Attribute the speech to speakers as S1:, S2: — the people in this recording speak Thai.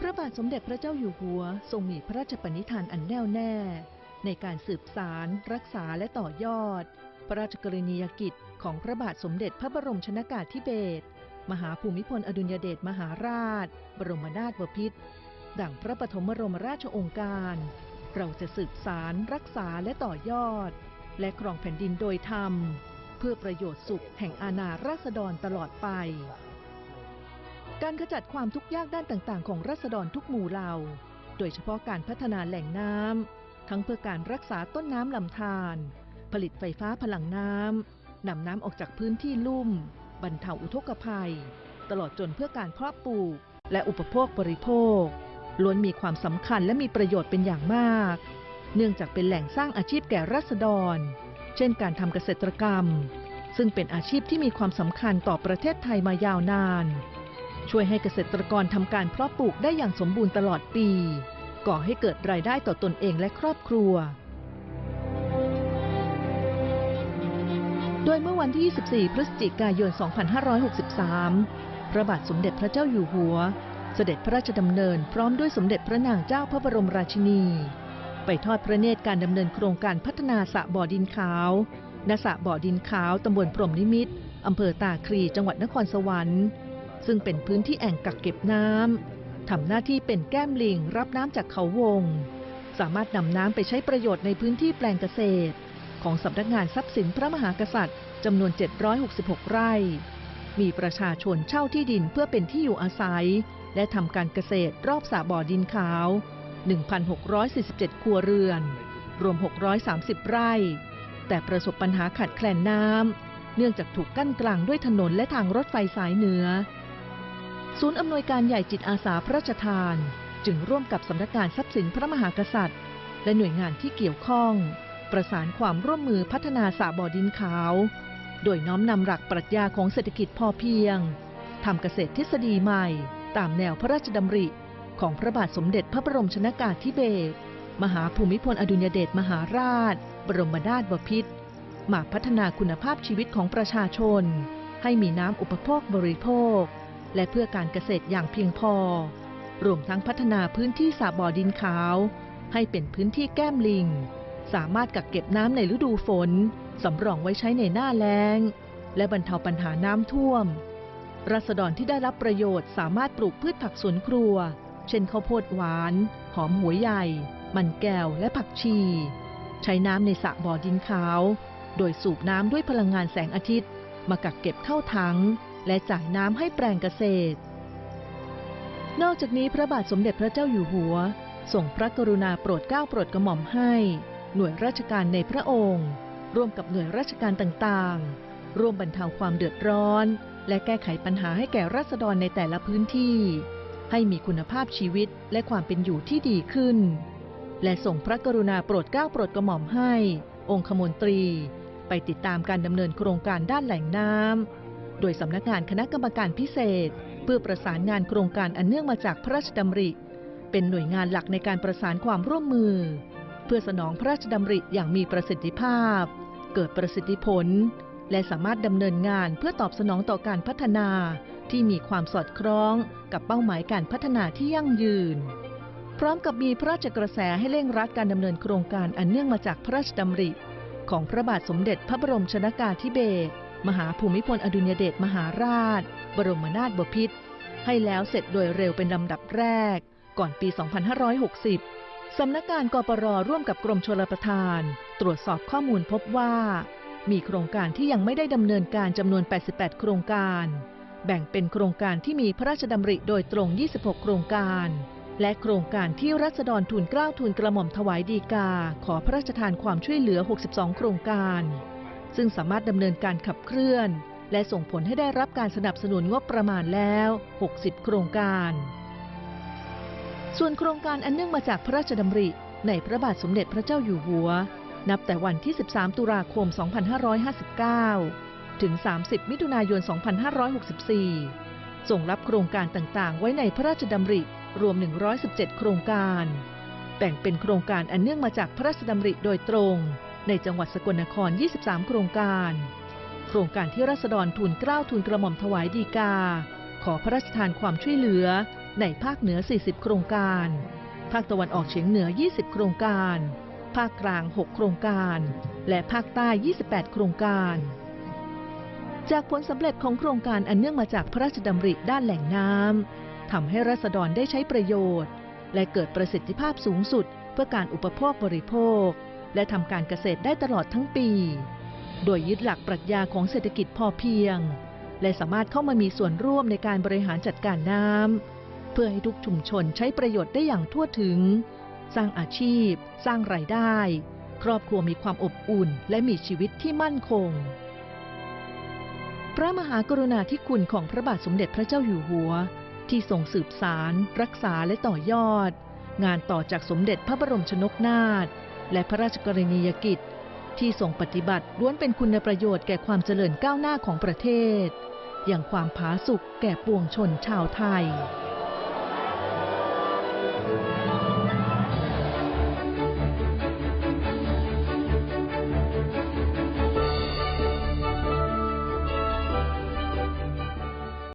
S1: พระบาทสมเด็จพระเจ้าอยู่หัวทรงมีพระราชปณิธานอันแน่วแน่ ในการสืบสาร รักษาและต่อยอด พระราชกรณียกิจของพระบาทสมเด็จพระบรมชนากาธิเบศรมหาภูมิพลอดุลยเดชมหาราช บรมนาถบพิตรดั่งพระปฐมบรมราชองค์การ เราจะสืบสาร รักษาและต่อยอด และครองแผ่นดินโดยธรรม เพื่อประโยชน์สุขแห่งอาณาราษฎรตลอดไป การขจัดความทุกข์ยากด้านต่างๆ ของราษฎรทุกหมู่เหล่า โดยเฉพาะการพัฒนาแหล่งน้ำ ทั้งเพื่อการรักษาต้นน้ำลำธาร ผลิตไฟฟ้าพลังน้ำ นำน้ำออกจากพื้นที่ลุ่ม บรรเทาอุทกภัย ตลอดจนเพื่อการเพาะปลูก และอุปโภคบริโภค ล้วนมีความสำคัญและมีประโยชน์เป็นอย่างมาก เนื่องจากเป็นแหล่งสร้างอาชีพแก่ราษฎร เช่น การทำเกษตรกรรม ซึ่งเป็นอาชีพที่มีความสำคัญต่อประเทศไทยมายาวนาน ช่วยให้เกษตรกรทำการเพาะปลูกได้อย่างสมบูรณ์ตลอดปี ก่อให้เกิดรายได้ต่อตนเองและครอบครัว โดยเมื่อวันที่ 24 พฤศจิกายน 2563 พระบาทสมเด็จพระเจ้าอยู่หัว เสด็จพระราชดำเนินพร้อมด้วยสมเด็จพระนางเจ้าพระบรมราชินี ไปทอดพระเนตรการดำเนินโครงการพัฒนาสระบ่อดินขาวณสระบ่อดินขาวตำบลพรหมนิมิตรอำเภอตาคลีจังหวัดนครสวรรค์ ซึ่งเป็นพื้นที่แอ่งกักเก็บน้ำทำหน้าที่เป็นแก้มลิงรับน้ำจากเขาวง สามารถนำน้ำไปใช้ประโยชน์ในพื้นที่แปลงเกษตร ของสำนักงานทรัพย์สินพระมหากษัตริย์จำนวน 766 ไร่ มีประชาชนเช่าที่ดินเพื่อเป็นที่อยู่อาศัย และทำการเกษตรรอบสระบ่อดินขาว 1,647 ครัวเรือน รวม 630 ไร่ แต่ประสบปัญหาขาดแคลนน้ำเนื่องจากถูกกั้นกลางด้วยถนนและทางรถไฟสายเหนือ ศูนย์อำนวยการใหญ่จิตอาสาพระราชทาน จึงร่วมกับสำนักงานทรัพย์สินพระมหากษัตริย์ และหน่วยงานที่เกี่ยวข้อง ประสานความร่วมมือพัฒนาสระบ่อดินขาว โดยน้อมนำหลักปรัชญาของเศรษฐกิจพอเพียงทำเกษตรทฤษฎีใหม่ ตามแนวพระราชดำริ ของพระบาทสมเด็จพระบรมชนากาธิเบศรมหาภูมิพลอดุลยเดชมหาราช บรมนาถบพิตรมาพัฒนาคุณภาพชีวิตของประชาชน ให้มีน้ำอุปโภคบริโภค และเพื่อการเกษตรอย่างเพียงพอ รวมทั้งพัฒนาพื้นที่สระบ่อดินขาว ให้เป็นพื้นที่แก้มลิง สามารถกักเก็บน้ำในฤดูฝนสำรองไว้ใช้ในหน้าแล้ง และบรรเทาปัญหาน้ำท่วมรัษฎรที่ได้รับประโยชน์สามารถปลูกพืชผักสวนครัว เช่นข้าวโพดหวาน หอมหัวใหญ่ มันแก้วและผักชี ใช้น้ำในสระบ่อดินขาว โดยสูบน้ำด้วยพลังงานแสงอาทิตย์ มากักเก็บเข้าถัง และจ่ายน้ำให้แปลงเกษตร นอกจากนี้พระบาทสมเด็จพระเจ้าอยู่หัวส่งพระกรุณาโปรดเกล้าโปรดกระหม่อมให้ หน่วยราชการในพระองค์ ร่วมกับหน่วยราชการต่างๆ ร่วมบรรเทาความเดือดร้อน และแก้ไขปัญหาให้แก่ราษฎรในแต่ละพื้นที่ ให้มีคุณภาพชีวิตและความเป็นอยู่ที่ดีขึ้น และส่งพระกรุณาโปรดเกล้าโปรดกระหม่อมให้ องคมนตรี ไปติดตามการดำเนินโครงการด้านแหล่งน้ำ โดยสำนักงานคณะกรรมการพิเศษ เพื่อประสานงานโครงการอันเนื่องมาจากพระราชดำริ เป็นหน่วยงานหลักในการประสานความร่วมมือ เพื่อสนองพระราชดำริอย่างมีประสิทธิภาพ เกิดประสิทธิผล และสามารถดำเนินงานเพื่อตอบสนองต่อการพัฒนาที่มีความสอดคล้องกับเป้าหมายการพัฒนาที่ยั่งยืน พร้อมกับมีพระราชกระแสให้เร่งรัดการดำเนินโครงการอันเนื่องมาจากพระราชดำริ ของพระบาทสมเด็จพระบรมชนากาธิเบศร มหาภูมิพลอดุลยเดชมหาราช บรมนาถบพิตรให้แล้วเสร็จโดยเร็วเป็นลำดับแรก ก่อนปี 2560 สำนักงานกปรร่วมกับกรมชลประทาน ตรวจสอบข้อมูลพบว่า มีโครงการที่ยังไม่ได้ดำเนินการจำนวน 88 โครงการ แบ่งเป็นโครงการที่มีพระราชดำริโดยตรง 26 โครงการ และโครงการที่รัษฎรทูลเกล้าทูลกระหม่อมถวายดีกา ขอพระราชทานความช่วยเหลือ 62 โครงการ ซึ่งสามารถดำเนินการขับเคลื่อน และส่งผลให้ได้รับการสนับสนุนงบประมาณแล้ว 60 โครงการ ส่วนโครงการอันเนื่องมาจากพระราชดำริ ในพระบาทสมเด็จพระเจ้าอยู่หัว นับแต่วันที่ 13 ตุลาคม 2559 ถึง 30 มิถุนายน 2564 ส่งรับโครงการต่างๆ ไว้ในพระราชดำริรวม 117 โครงการ แบ่งเป็นโครงการอันเนื่องมาจากพระราชดำริโดยตรง ในจังหวัดสกลนคร 23 โครงการ โครงการที่รัษฎรทูลเกล้าทูลกระหม่อมถวายดีกา ขอพระราชทานความช่วยเหลือ ในภาคเหนือ 40 โครงการ ภาคตะวันออกเฉียงเหนือ 20 โครงการ ภาคกลาง 6 โครงการ และภาคใต้ 28 โครงการ จากผลสำเร็จของโครงการอันเนื่องมาจากพระราชดำริด้านแหล่งน้ำทำให้รัษฎรได้ใช้ประโยชน์ และเกิดประสิทธิภาพสูงสุด เพื่อการอุปโภคบริโภค และทำการเกษตรได้ตลอดทั้งปี โดยยึดหลักปรัชญาของเศรษฐกิจพอเพียง และสามารถเข้ามามีส่วนร่วมในการบริหารจัดการน้ำเพื่อให้ทุกชุมชนใช้ประโยชน์ได้อย่างทั่วถึง สร้างอาชีพ สร้างรายได้ ครอบครัวมีความอบอุ่น และมีชีวิตที่มั่นคง พระมหากรุณาธิคุณของพระบาทสมเด็จพระเจ้าอยู่หัว ที่ทรงสืบสาร รักษาและต่อยอด งานต่อจากสมเด็จพระบรมชนกนาถ และพระราชกรณียกิจ ที่ทรงปฏิบัติล้วนเป็นคุณประโยชน์แก่ความเจริญก้าวหน้าของประเทศ อย่างความผาสุกแก่ปวงชนชาวไทย